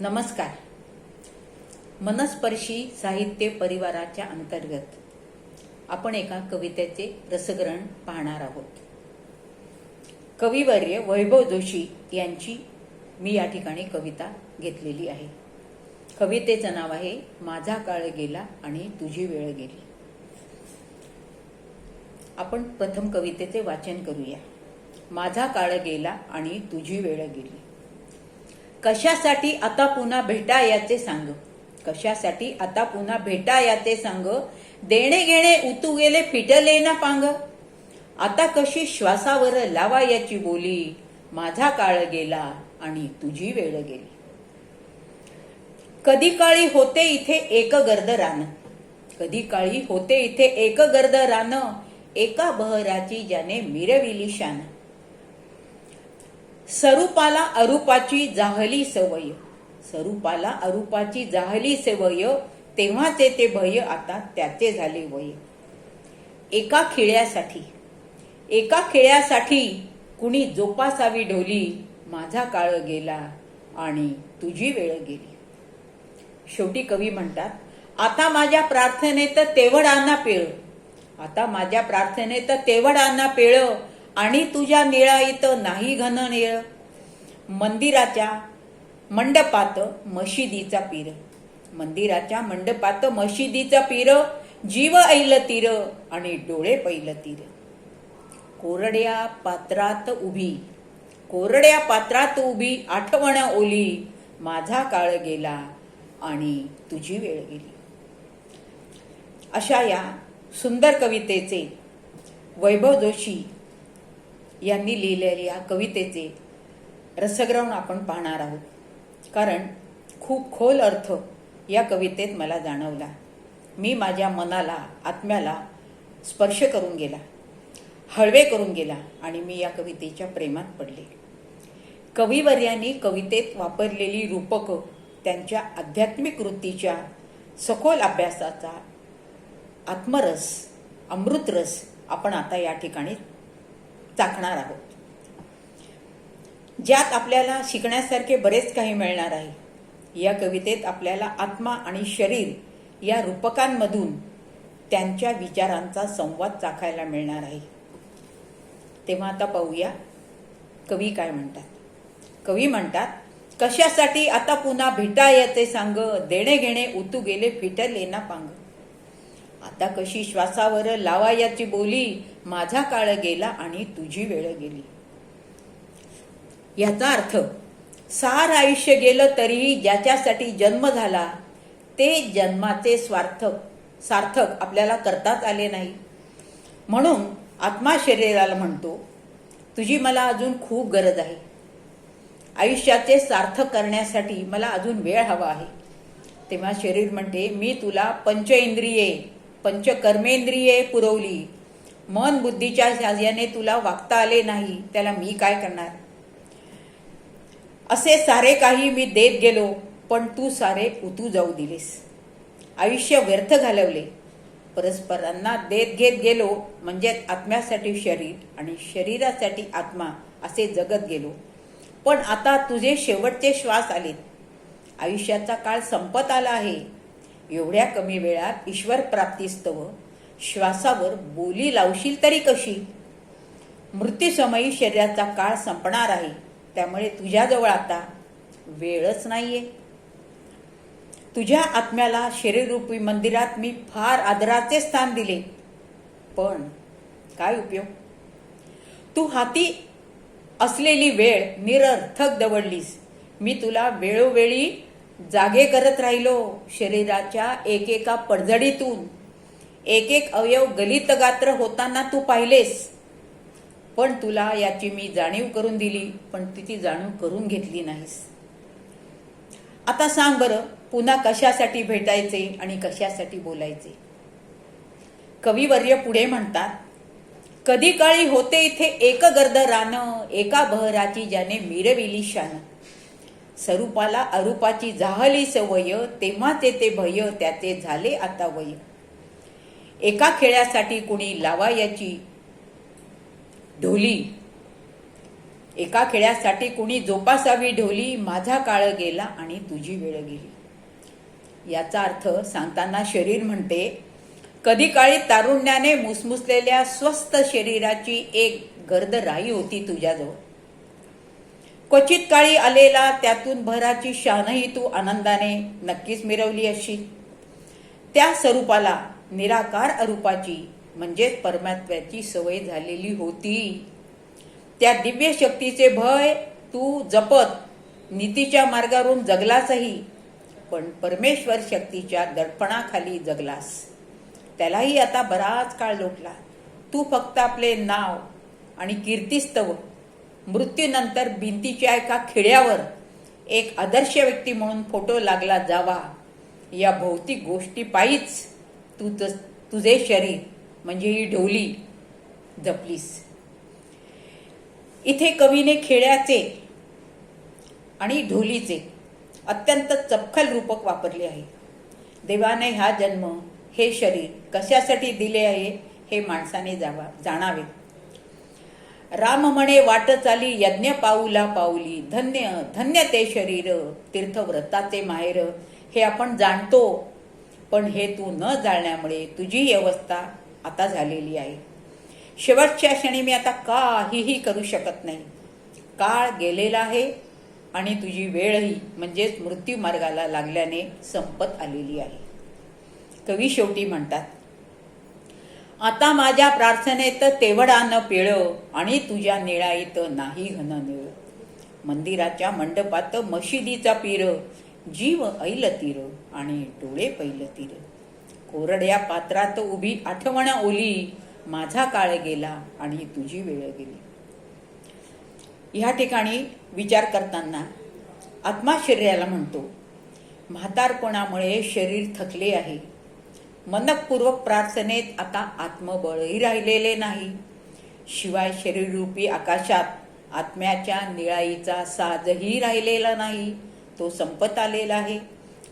नमस्कार. मनस्पर्शी साहित्य परिवाराच्या अंतर्गत आपण एका कवितेचे रसग्रहण पाहणार आहोत. कविवर्य वैभव जोशी यांची मी या ठिकाणी कविता घेतलेली आहे. कवितेचं नाव आहे माझा काळ गेला आणि तुझी वेळ गेली. आपण प्रथम कवितेचे वाचन करूया. माझा काळ गेला आणि तुझी वेळ गेली. कशासाठी आता पुन्हा भेटा याचे सांग? कशासाठी आता पुन्हा भेटा याचे सांग? देणे घेणे उतू गेले फिटले ना पांग. आता कशी श्वासावर लावा याची बोली? माझा काळ गेला आणि तुझी वेळ गेली. कधी काळी होते इथे एक गर्द रान. कधी काळी होते इथे एक गर्द रान. एका बहराची ज्याने मिरविली शान. स्वरूपाला अरूपाची जाहली सवय. स्वरूपाला अरूपाची जाहली सवय तेव्हाचे ते भय आता त्याचे झाले वय. एका खिळ्यासाठी एका खिळ्यासाठी कुणी जोपासावी ढोली माझा काळ गेला आणि तुझी वेळ गेली. शेवटी कवी म्हणतात आता माझ्या प्रार्थनेत तेवढ आणा पेळ. आता माझ्या प्रार्थनेत तेवढ आणा पेळ. आणि तुझ्या निळा इथं नाही घन निळ. मंदिराच्या मंडपात मशिदीचा पीर. मंदिराच्या मंडपात मशिदीचा पीर. जीव ऐल तीर आणि डोळे पैल तीर. कोरड्या पात्रात उभी. कोरड्या पात्रात उभी आठवण ओली. माझा काळ गेला आणि तुझी वेळ गेली. अशा या सुंदर कवितेचे वैभव जोशी यांनी लिहिलेल्या या कवितेचे रसग्रहण आपण पाहणार आहोत. कारण खूप खोल अर्थ या कवितेत मला जाणवला. मी माझ्या मनाला आत्म्याला स्पर्श करून गेला हळवे करून गेला आणि मी या कवितेच्या प्रेमात पडले. कविवर्यांनी कवितेत वापरलेली रूपकं त्यांच्या आध्यात्मिक वृत्तीच्या सखोल अभ्यासाचा आत्मरस अमृतरस आपण आता या ठिकाणी चाखणार आहोत. ज्यात आपल्याला शिकण्यासारखे बरेच काही मिळणार आहे. या कवितेत आपल्याला आत्मा आणि शरीर या रूपकांमधून त्यांच्या विचारांचा संवाद चाखायला मिळणार आहे. तेव्हा आता पाहूया कवी काय म्हणतात. कवी म्हणतात कशासाठी आता पुन्हा भेटा येते सांग देणे घेणे उतू गेले फिटले ना पांग. आता कशी श्वासावर लावा याची बोली? माझा काळ गेला आणि तुझी वेळ गेली. याचा अर्थ सार आयुष्य गेलं तरीही ज्याच्यासाठी जन्म झाला ते जन्माचे स्वार्थक सार्थक आपल्याला करताच आले नाही. म्हणून आत्मा शरीराला म्हणतो तुझी मला अजून खूप गरज आहे. आयुष्याचे सार्थक करण्यासाठी मला अजून वेळ हवा आहे. तेव्हा शरीर म्हणते मी तुला पंच इंद्रिये पंचकर्मेंद्रिये पुरवली. मन बुद्धीच्या साह्याने तुला वागता आले नाही त्याला मी काय करणार? असे सारे काही मी देत गेलो पण तू सारे उतू जाऊ दिलेस. आयुष्य व्यर्थ घालवले. परस्परांना देत घेत गेलो म्हणजे आत्म्यासाठी शरीर आणि शरीरासाठी आत्मा असे जगत गेलो. पण आता तुझे शेवटचे श्वास आलेत. आयुष्याचा काळ संपत आला आहे. एवढ्या कमी वेळात ईश्वर प्राप्तीस्तव श्वासावर बोली लावशील तरी कशी? मृत्यूसमयी शरीराचा काळ संपणार आहे त्यामुळे तुझ्याजवळ आता वेळच नाहीये. तुझ्या आत्म्याला शरीररूपी मंदिरात मी फार आदराचे स्थान दिले. पण काय उपयोग? तू हाती असलेली वेळ निरर्थक दवडलीस. मी तुला वेळोवेळी जागे करत राहिलो शरीराच्या एकेका पडझडीतून. एक एक अवयव गलित गात्र होताना तू पाहिलेस. पण तुला याची मी जाणीव करून दिली पण तू ती जाणीव करून घेतली नाहीस. आता सांग बरं पुन्हा कशासाठी भेटायचे आणि कशासाठी बोलायचे? कविवर्य पुढे म्हणतात कधी काळी होते इथे एक गर्द रान एका बहराची ज्याने मिरविली शान. स्वरूपाला अरूपाची जाहली सवय तेव्हाचे ते भय त्याचे झाले आता वय. एका खेळासाठी कुणी लावायाची ढोली. एका खेळासाठी कुणी जोपासावी ढोली माझा काळ गेला आणि तुझी वेळ गेली. याचा अर्थ सांगताना शरीर म्हणते कधी काळी तारुण्याने मुसमुसलेल्या स्वस्त शरीराची एक गर्द राई होती तुझ्याजवळ. क्वचित काळी आलेला त्यातून भराची शानही तू आनंदाने नक्कीच मिरवली असशील. त्या स्वरूपाला निराकार अरूपाची म्हणजेच परमात्म्याची सवय झालेली होती. त्या दिव्य शक्तीचे भय तू जपत नीतीच्या मार्गावरून जगलासही पण परमेश्वर शक्तीच्या दडपणाखाली जगलास. त्यालाही आता बराच काळ लोटला. तू फक्त आपले नाव आणि कीर्तिस्तव मृत्यूनंतर भिंतीच्या एका खिड्यावर एक आदर्श व्यक्ती म्हणून फोटो लागला जावा. या भौतिक गोष्टी पायीच तू तु तुझे शरीर म्हणजे ही ढोली जपलीस. इथे कवीने खेळ्याचे आणि ढोलीचे अत्यंत चपखल रूपक वापरले आहे. देवाने हा जन्म हे शरीर कशासाठी दिले आहे हे माणसाने जावा जाणावे. राम म्हणे वाट चाली यज्ञ पाऊला पाऊली. धन्य धन्य ते शरीर तीर्थव्रताचे माहेर. हे आपण जाणतो पण हे तू न जाळण्यामुळे तुझी ही अवस्था आता झालेली आहे. शेवटच्या क्षणी मी आता काहीही करू शकत नाही. काळ गेलेला आहे आणि तुझी वेळही म्हणजेच मृत्यू मार्गाला लागल्याने संपत आलेली आहे. कवी शेवटी म्हणतात आता माझ्या प्रार्थनेत तेवढा न पिळ आणि तुझ्या निळाईत नाही घन निळ. मंदिराच्या मंडपात मशिदीचा पीर जीव ऐल तीर आणि डोळे पैल तीर. कोरड्या पात्रात उभी आठवण ओली माझा काळ गेला आणि तुझी वेळ गेली. ह्या ठिकाणी विचार करताना आत्मा शरीराला म्हणतो म्हातारपणामुळे शरीर थकले आहे. मनपूर्वक प्रार्थनेत आता आत्मबळही राहिलेले नाही. शिवाय शरीररूपी आकाशात आत्म्याच्या निळाईचा साजही राहिलेला नाही तो संपत आलेला आहे.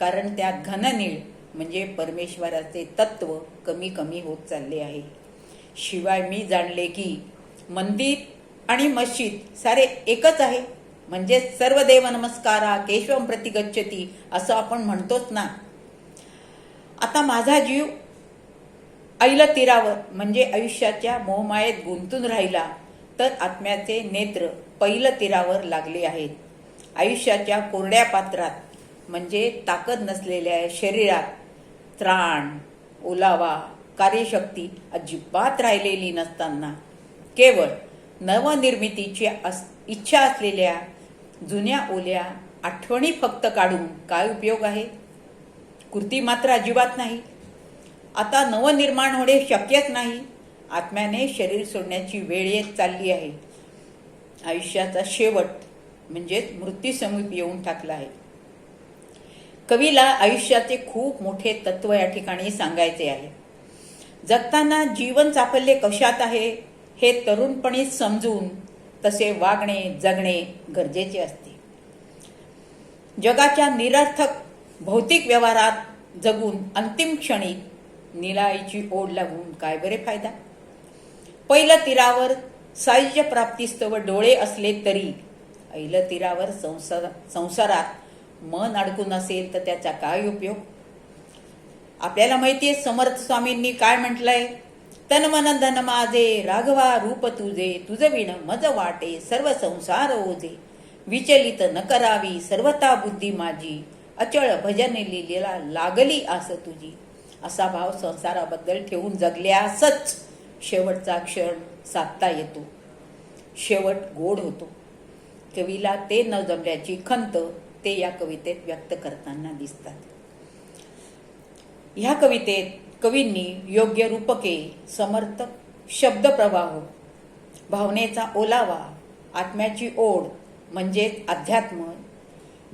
कारण त्यात घननीळ म्हणजे परमेश्वराचे तत्व कमी कमी होत चालले आहे. शिवाय मी जाणले की मंदिर आणि मस्जिद सारे एकच आहे. म्हणजे सर्व देव नमस्कारा केशवम प्रतिगच्छती असं आपण म्हणतोच ना. आता माझा जीव ऐल तीरावर म्हणजे आयुष्याच्या मोहमायेत गुंतून राहिला तर आत्म्याचे नेत्र पैल तीरावर लागले आहेत. आयुष्याच्या कोरड्या पात्रात म्हणजे ताकद नसलेल्या शरीरात त्राण ओलावा कार्यशक्ती अजिबात राहिलेली नसताना केवळ नवनिर्मितीची अस इच्छा असलेल्या जुन्या ओल्या आठवणी फक्त काढून काय उपयोग आहे? कृती मात्र अजिबात नाही. आता नवनिर्माण होणे शक्यच नाही. आत्म्याने शरीर सोडण्याची वेळ येत चालली आहे. आयुष्याचा शेवट म्हणजेच मृत्यूसमीप येऊन टाकला आहे. कवीला आयुष्याचे खूप मोठे तत्व या ठिकाणी सांगायचे आहे. जगताना जीवन चापल्य कशात आहे हे तरुणपणी समजून तसे वागणे जगणे गरजेचे असते. जगाच्या निरर्थक भौतिक व्यवहारात जगून अंतिम क्षणी निलाईची ओढ लागून काय बरे फायदा? पहिलं तीरावर साहित्य प्राप्तीस्तव डोळे असले तरी ऐल तीरावर संसार संसारात मन अडकून असेल तर त्याचा काय उपयोग? आपल्याला माहिती आहे समर्थ स्वामींनी काय म्हटलंय? तन मन धन माझे राघवा रूप तुझे तुझ विण मज वाटे सर्व संसार ओझे. विचलित न करावी सर्वता बुद्धी माझी. अचळ भजन लिहिलेला लागली आस तुझी. असा भाव संसाराबद्दल ठेवून जगल्यासच शेवटचा क्षण साधता येतो. शेवट गोड होतो. कवीला ते न जमल्याची खंत ते या कवितेत व्यक्त करताना दिसतात. ह्या कवितेत कवींनी योग्य रूपके समर्थक शब्दप्रवाह भावनेचा ओलावा आत्म्याची ओढ म्हणजेच अध्यात्म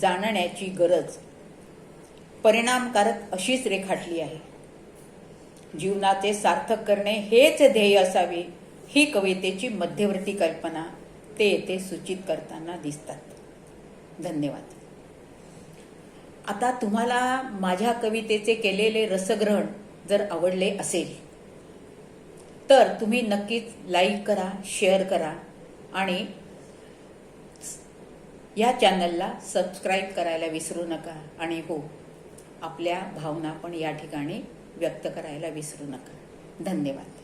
जाणण्याची गरज परिणामकारक अशीच रेखाटली आहे. जीवनाचे सार्थक करणे हेच ध्येय असावे ही कवितेची मध्यवर्ती कल्पना ते येथे सूचित करताना दिसतात. धन्यवाद. आता तुम्हाला माझ्या कवितेचे केलेले रसग्रहण जर आवडले असेल तर तुम्ही नक्कीच लाईक करा शेअर करा आणि या चॅनलला सबस्क्राईब करायला विसरू नका. आणि हो आपल्या भावना पण या ठिकाणी व्यक्त करायला विसरू नका. धन्यवाद.